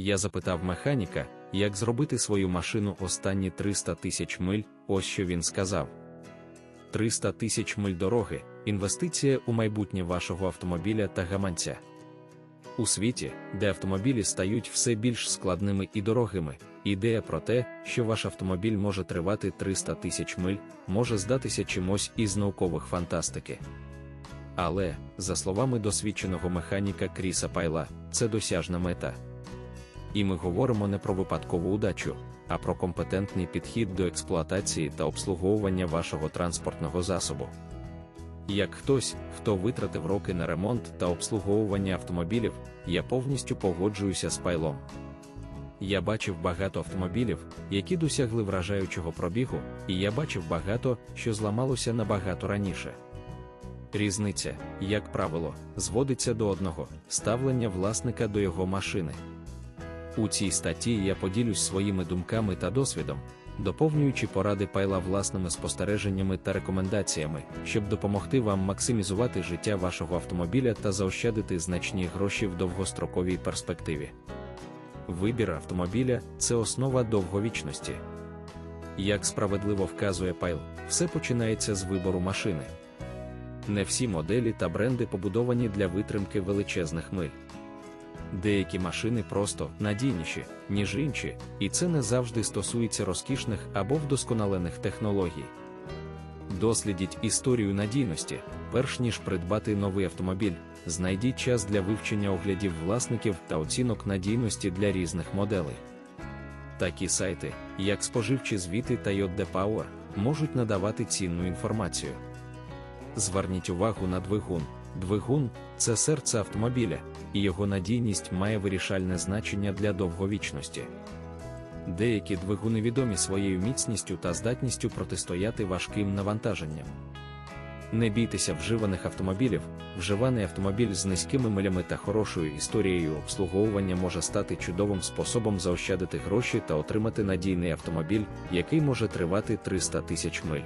Я запитав механіка, як зробити свою машину останні 300 тисяч миль, ось що він сказав. 300 тисяч миль дороги інвестиція у майбутнє вашого автомобіля та гаманця. У світі, де автомобілі стають все більш складними і дорогими, ідея про те, що ваш автомобіль може тривати 300 тисяч миль, може здатися чимось із наукових фантастики. Але, за словами досвідченого механіка Кріса Пайла, це досяжна мета. І ми говоримо не про випадкову удачу, а про компетентний підхід до експлуатації та обслуговування вашого транспортного засобу. Як хтось, хто витратив роки на ремонт та обслуговування автомобілів, я повністю погоджуюся з пайлом. Я бачив багато автомобілів, які досягли вражаючого пробігу, і я бачив багато, що зламалося набагато раніше. Різниця, як правило, зводиться до одного ставлення власника до його машини. У цій статті я поділюсь своїми думками та досвідом, доповнюючи поради пайла власними спостереженнями та рекомендаціями, щоб допомогти вам максимізувати життя вашого автомобіля та заощадити значні гроші в довгостроковій перспективі. Вибір автомобіля це основа довговічності. Як справедливо вказує Пайл, все починається з вибору машини. Не всі моделі та бренди побудовані для витримки величезних миль. Деякі машини просто надійніші, ніж інші, і це не завжди стосується розкішних або вдосконалених технологій. Дослідіть історію надійності, перш ніж придбати новий автомобіль, знайдіть час для вивчення оглядів власників та оцінок надійності для різних моделей. Такі сайти, як споживчі звіти та Power, можуть надавати цінну інформацію. Зверніть увагу на двигун. Двигун це серце автомобіля, і його надійність має вирішальне значення для довговічності. Деякі двигуни відомі своєю міцністю та здатністю протистояти важким навантаженням. Не бійтеся вживаних автомобілів, вживаний автомобіль з низькими милями та хорошою історією обслуговування може стати чудовим способом заощадити гроші та отримати надійний автомобіль, який може тривати 300 тисяч миль.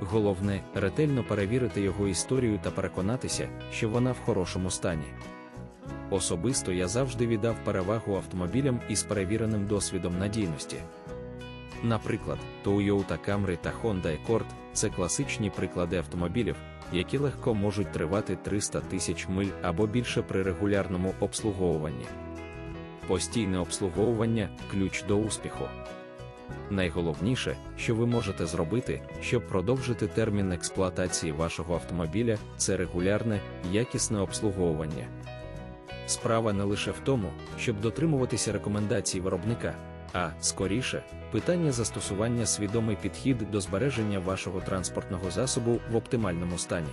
Головне ретельно перевірити його історію та переконатися, що вона в хорошому стані. Особисто я завжди віддав перевагу автомобілям із перевіреним досвідом надійності. Наприклад, Toyota Camry та Honda Accord – це класичні приклади автомобілів, які легко можуть тривати 300 тисяч миль або більше при регулярному обслуговуванні. Постійне обслуговування ключ до успіху. Найголовніше, що ви можете зробити, щоб продовжити термін експлуатації вашого автомобіля, це регулярне, якісне обслуговування. Справа не лише в тому, щоб дотримуватися рекомендацій виробника, а скоріше, питання застосування свідомий підхід до збереження вашого транспортного засобу в оптимальному стані.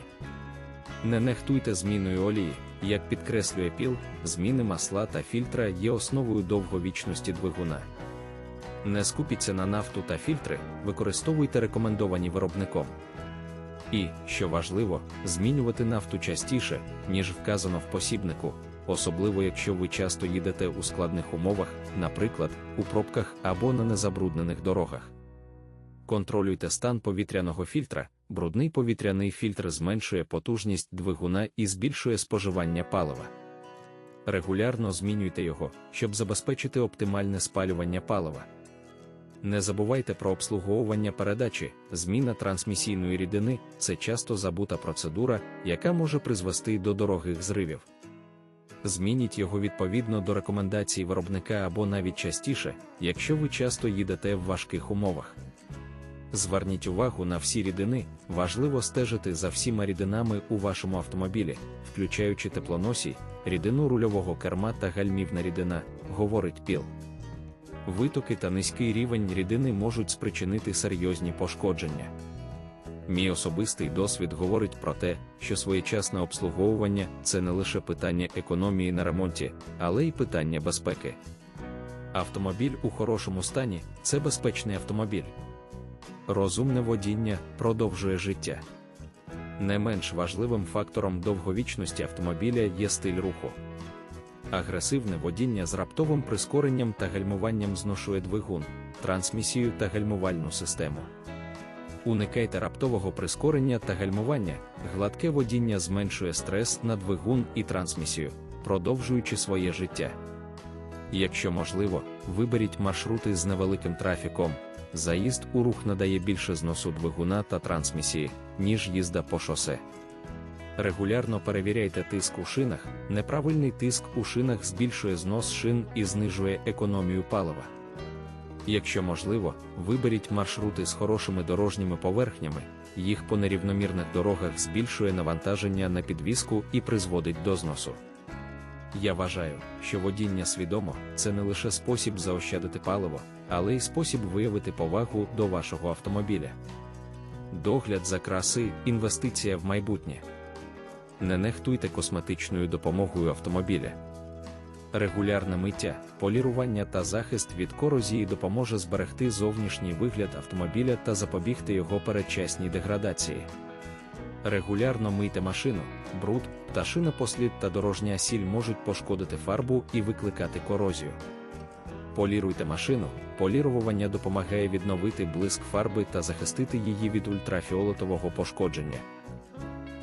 Не нехтуйте зміною олії, як підкреслює піл, зміни масла та фільтра є основою довговічності двигуна. Не скупіться на нафту та фільтри, використовуйте рекомендовані виробником. І, що важливо, змінювати нафту частіше, ніж вказано в посібнику, особливо якщо ви часто їдете у складних умовах, наприклад, у пробках або на незабруднених дорогах. Контролюйте стан повітряного фільтра, брудний повітряний фільтр зменшує потужність двигуна і збільшує споживання палива. Регулярно змінюйте його, щоб забезпечити оптимальне спалювання палива. Не забувайте про обслуговування передачі, зміна трансмісійної рідини це часто забута процедура, яка може призвести до дорогих зривів. Змініть його відповідно до рекомендацій виробника або навіть частіше, якщо ви часто їдете в важких умовах. Зверніть увагу на всі рідини, важливо стежити за всіма рідинами у вашому автомобілі, включаючи теплоносій, рідину рульового керма та гальмівна рідина, говорить Піл. Витоки та низький рівень рідини можуть спричинити серйозні пошкодження. Мій особистий досвід говорить про те, що своєчасне обслуговування це не лише питання економії на ремонті, але й питання безпеки. Автомобіль у хорошому стані це безпечний автомобіль. Розумне водіння продовжує життя. Не менш важливим фактором довговічності автомобіля є стиль руху. Агресивне водіння з раптовим прискоренням та гальмуванням зношує двигун, трансмісію та гальмувальну систему. Уникайте раптового прискорення та гальмування, гладке водіння зменшує стрес на двигун і трансмісію, продовжуючи своє життя. Якщо можливо, виберіть маршрути з невеликим трафіком. Заїзд у рух надає більше зносу двигуна та трансмісії, ніж їзда по шосе. Регулярно перевіряйте тиск у шинах, неправильний тиск у шинах збільшує знос шин і знижує економію палива. Якщо можливо, виберіть маршрути з хорошими дорожніми поверхнями, їх по нерівномірних дорогах збільшує навантаження на підвіску і призводить до зносу. Я вважаю, що водіння свідомо це не лише спосіб заощадити паливо, але й спосіб виявити повагу до вашого автомобіля. Догляд за краси інвестиція в майбутнє. Не нехтуйте косметичною допомогою автомобіля. Регулярне миття, полірування та захист від корозії допоможе зберегти зовнішній вигляд автомобіля та запобігти його передчасній деградації. Регулярно мийте машину, бруд, пташина послід та дорожня сіль можуть пошкодити фарбу і викликати корозію. Поліруйте машину, полірування допомагає відновити блиск фарби та захистити її від ультрафіолетового пошкодження.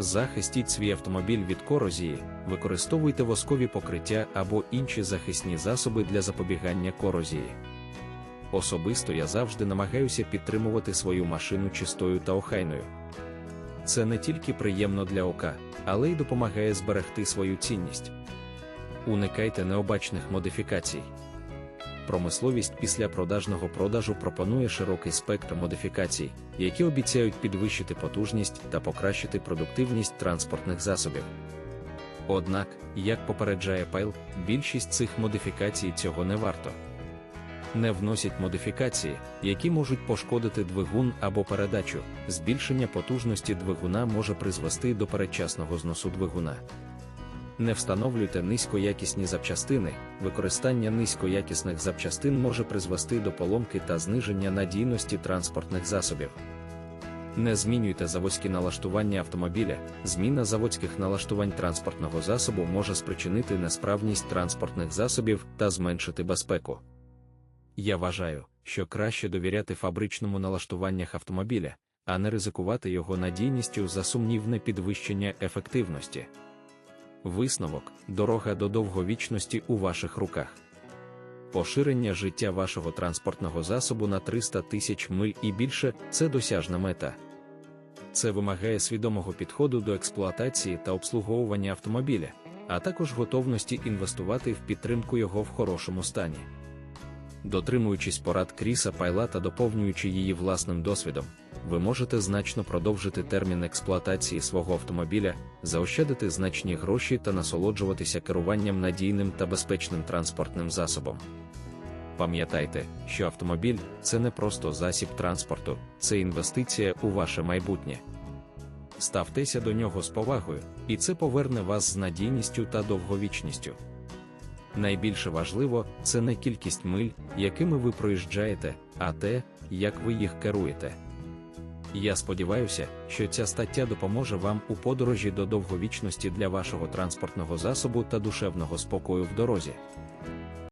Захистіть свій автомобіль від корозії, використовуйте воскові покриття або інші захисні засоби для запобігання корозії. Особисто я завжди намагаюся підтримувати свою машину чистою та охайною. Це не тільки приємно для ока, але й допомагає зберегти свою цінність. Уникайте необачних модифікацій. Промисловість після продажного продажу пропонує широкий спектр модифікацій, які обіцяють підвищити потужність та покращити продуктивність транспортних засобів. Однак, як попереджає Пайл, більшість цих модифікацій цього не варто. Не вносять модифікації, які можуть пошкодити двигун або передачу, збільшення потужності двигуна може призвести до передчасного зносу двигуна. Не встановлюйте низькоякісні запчастини, використання низькоякісних запчастин може призвести до поломки та зниження надійності транспортних засобів. Не змінюйте заводські налаштування автомобіля, зміна заводських налаштувань транспортного засобу може спричинити несправність транспортних засобів та зменшити безпеку. Я вважаю, що краще довіряти фабричному налаштуваннях автомобіля, а не ризикувати його надійністю за сумнівне підвищення ефективності. Висновок дорога до довговічності у ваших руках. Поширення життя вашого транспортного засобу на 300 тисяч миль і більше це досяжна мета. Це вимагає свідомого підходу до експлуатації та обслуговування автомобіля, а також готовності інвестувати в підтримку його в хорошому стані. Дотримуючись порад Кріса Пайла та доповнюючи її власним досвідом, ви можете значно продовжити термін експлуатації свого автомобіля, заощадити значні гроші та насолоджуватися керуванням надійним та безпечним транспортним засобом. Пам'ятайте, що автомобіль це не просто засіб транспорту, це інвестиція у ваше майбутнє. Ставтеся до нього з повагою, і це поверне вас з надійністю та довговічністю. Найбільше важливо це не кількість миль, якими ви проїжджаєте, а те, як ви їх керуєте. Я сподіваюся, що ця стаття допоможе вам у подорожі до довговічності для вашого транспортного засобу та душевного спокою в дорозі.